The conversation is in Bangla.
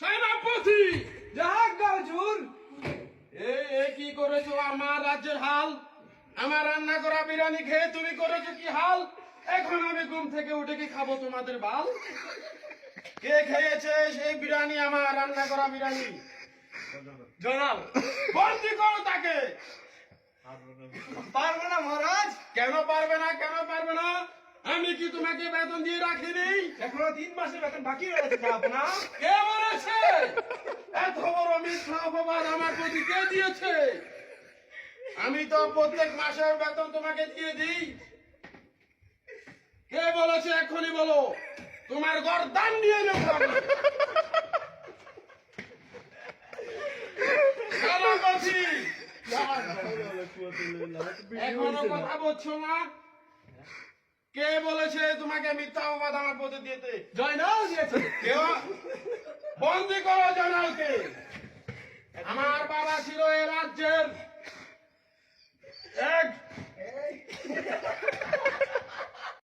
সেনাপতি এই কি করেছ আমার রাজ্যের হাল? আমার রান্না করা বিরিয়ানি খেয়ে তুমি করেছ কি হাল? এখন আমি ঘুম থেকে উঠে কি খাব তোমাদের বাল? কে খেয়েছে সেই বিরিয়ানি আমার রান্না করা বিরিয়ানি? জনাব বন্দি করো তাকে। পারব না মহারাজ? কেন পারবে না? কেন পারবে আমি কি তোমাকে বেতন দিয়ে রাখিনি? এখনও তিন মাসের বেতন বাকি রয়েছে যাব না? কে বলেছে? এত বড় মিথ্যা অপবাদ আমার প্রতি কে দিয়েছে? আমি তো প্রত্যেক মাসের বেতন তোমাকে দিয়ে দিই। কে বলেছে এখনই বলো? তোমার ঘর দান নিয়ে নেব আমি। এখনও কথা বলছো না? কে বলেছে তোমাকে মিথ্যা অপবাদ আমার পদে দিতে? জয়নাল দিয়েছে। কেউ? বন্দি করো জয়নালকে। আমার বাবা ছিল এ রাজ্যের এক